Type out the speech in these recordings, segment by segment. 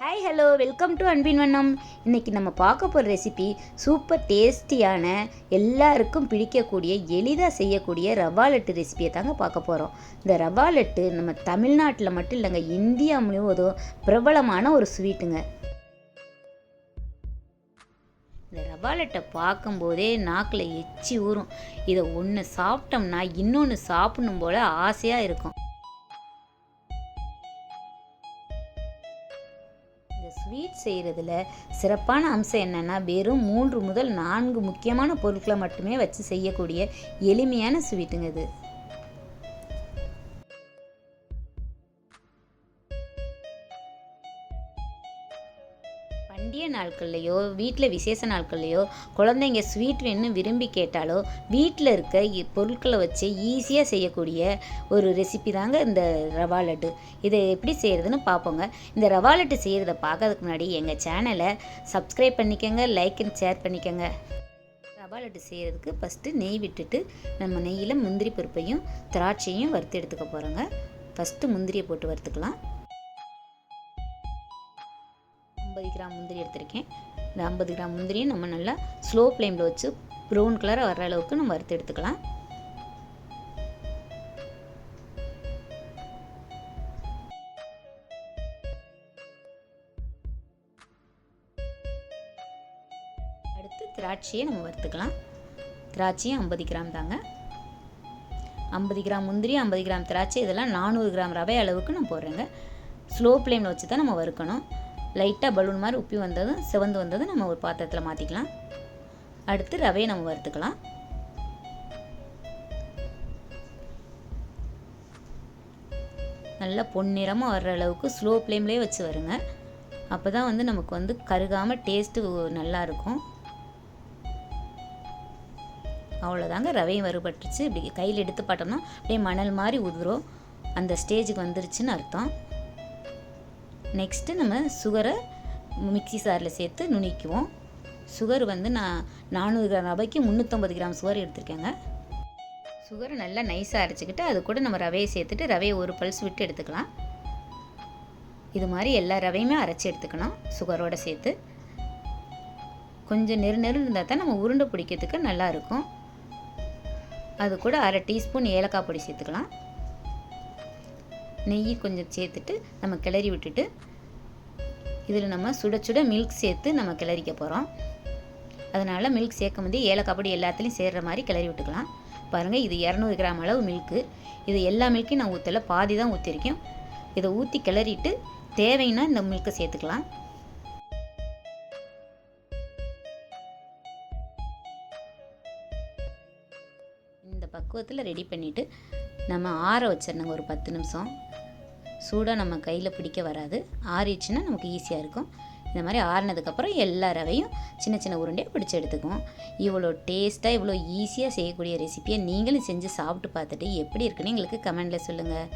Hi hello welcome to அன்பின் வண்ணம் இன்றைக்கி நம்ம பார்க்க போகிற ரெசிபி சூப்பர் டேஸ்டியான எல்லாருக்கும் பிடிக்கக்கூடிய எளிதாக செய்யக்கூடிய ரவா லட்டு ரெசிபியை தாங்க பார்க்க போகிறோம் இந்த ரவா லட்டு நம்ம தமிழ்நாட்டில் மட்டும் இல்லைங்க இந்தியா முழுவதும் பிரபலமான ஒரு ஸ்வீட்டுங்க இந்த ரவா லட்டை பார்க்கும்போதே நாக்கில் எச்சி ஊறும். இதை ஒன்று சாப்பிட்டோம்னா இன்னொன்று சாப்பிடணும் போல் ஆசையாக இருக்கும். இந்த ஸ்வீட் செய்கிறதுல சிறப்பான அம்சம் என்னென்னா வெறும் மூன்று முதல் நான்கு முக்கியமான பொருட்களை மட்டுமே வச்சு செய்யக்கூடிய எளிமையான ஸ்வீட்டுங்க இது. பண்டிகை நாட்கள்லையோ வீட்டில் விசேஷ நாட்கள்லையோ குழந்தைங்க ஸ்வீட் வேணும்னு விரும்பி கேட்டாலோ வீட்டில் இருக்க இ- பொருட்களை வச்சு ஈஸியாக செய்யக்கூடிய ஒரு ரெசிபி தாங்க இந்த ரவா லட்டு. இதை எப்படி செய்கிறதுன்னு பார்ப்போங்க இந்த ரவா லட்டு செய்கிறத பார்க்கறதுக்கு முன்னாடி எங்கள் சேனலை சப்ஸ்கிரைப் பண்ணிக்கோங்க லைக் அண்ட் ஷேர் பண்ணிக்கோங்க. ரவா லட்டு செய்கிறதுக்கு ஃபஸ்ட்டு நெய் விட்டுட்டு நம்ம நெய்யில் முந்திரி பருப்பையும் திராட்சையும் வறுத்து எடுத்துக்க போகிறோங்க ஃபஸ்ட்டு முந்திரியை போட்டு வறுத்துக்கலாம். ஐம்பது கிராம் முந்திரி எடுத்திருக்கேன். இந்த ஐம்பது கிராம் முந்திரியும் நம்ம நல்லா ஸ்லோ ஃப்ளேமில் வச்சு ப்ரௌன் கலர் வர்ற அளவுக்கு நம்ம வறுத்து எடுத்துக்கலாம். அடுத்து திராட்சையை நம்ம வறுத்துக்கலாம். திராட்சையும் ஐம்பது கிராம் தாங்க. ஐம்பது கிராம் முந்திரி ஐம்பது கிராம் திராட்சை இதெல்லாம் நானூறு கிராம் ரவை அளவுக்கு நான் போடுறேங்க. ஸ்லோ ஃப்ளேமில் வச்சு தான் நம்ம வறுக்கணும். லைட்டாக பலூன் மாதிரி உப்பி வந்ததும் சிவந்து வந்ததும் நம்ம ஒரு பாத்திரத்தில் மாற்றிக்கலாம் அடுத்து ரவையை நம்ம வறுத்துக்கலாம். நல்லா பொன்னிறமாக வர்ற அளவுக்கு ஸ்லோ ஃப்ளேம்லேயே வச்சு வருங்க. அப்போ தான் வந்து நமக்கு வந்து கருகாமல் டேஸ்ட்டு நல்லா இருக்கும். அவ்வளோதாங்க ரவையும் வறுபட்டுருச்சு. இப்படி கையில் எடுத்து பார்த்தோம்னா அப்படியே மணல் மாதிரி உதிரும். அந்த ஸ்டேஜுக்கு வந்துருச்சுன்னு அர்த்தம். நெக்ஸ்ட்டு நம்ம சுகரை மிக்ஸி சாரில் சேர்த்து நுணிக்குவோம் சுகர் வந்து நான் நானூறு கிராம் ரவைக்கு முந்நூற்றம்பது கிராம் சுகர் எடுத்திருக்கேங்க. சுகரை நல்லா நைஸாக அரைச்சிக்கிட்டு அது கூட நம்ம ரவையை சேர்த்துட்டு ரவையை ஒரு பல்ஸ் விட்டு எடுத்துக்கலாம். இது மாதிரி எல்லா ரவையுமே அரைச்சி எடுத்துக்கணும் சுகரோடு சேர்த்து. கொஞ்சம் நெரு நெரு இருந்தால் தான் நம்ம உருண்டை பிடிக்கிறதுக்கு நல்லாயிருக்கும் அது கூட அரை டீஸ்பூன் ஏலக்காய் பொடி சேர்த்துக்கலாம். நெய் கொஞ்சம் சேர்த்துட்டு நம்ம கிளறி விட்டுட்டு இதில் நம்ம சுட சுட மில்க் சேர்த்து நம்ம கிளறிக்க போகிறோம். அதனால் மில்க் சேர்க்கும் போது ஏலக்காய் பொடி எல்லாத்துலேயும் சேர்கிற மாதிரி கிளறி விட்டுக்கலாம். பாருங்கள் இது இரநூறு கிராம் அளவு மில்க்கு இது எல்லா மில்க்கையும் நான் ஊற்றல பாதி தான் ஊற்றிருக்கேன் இதை ஊற்றி கிளறிட்டு தேவைன்னா இந்த மில்க்கை சேர்த்துக்கலாம். இந்த பக்குவத்தில் ரெடி பண்ணிவிட்டு நம்ம ஆற வச்சிடணுங்க ஒரு பத்து நிமிஷம். சூடாக நம்ம கையில் பிடிக்க வராது. ஆறிடுச்சுன்னா நமக்கு ஈஸியாக இருக்கும். இந்த மாதிரி ஆறினதுக்கப்புறம் எல்லா ரவையும் சின்ன சின்ன உருண்டையாக பிடிச்சி எடுத்துக்குவோம். இவ்வளோ டேஸ்ட்டாக இவ்வளோ ஈஸியாக செய்யக்கூடிய ரெசிபியை நீங்களும் செஞ்சு சாப்பிட்டு பார்த்துட்டு எப்படி இருக்குன்னு எங்களுக்கு கமெண்டில் சொல்லுங்கள்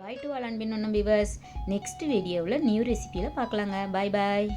பாய் டு ஆல் அன்பின் ஒன்றும் பிவர்ஸ் நெக்ஸ்ட் வீடியோவில் நியூ ரெசிபியில் பார்க்கலாங்க. பாய் பாய்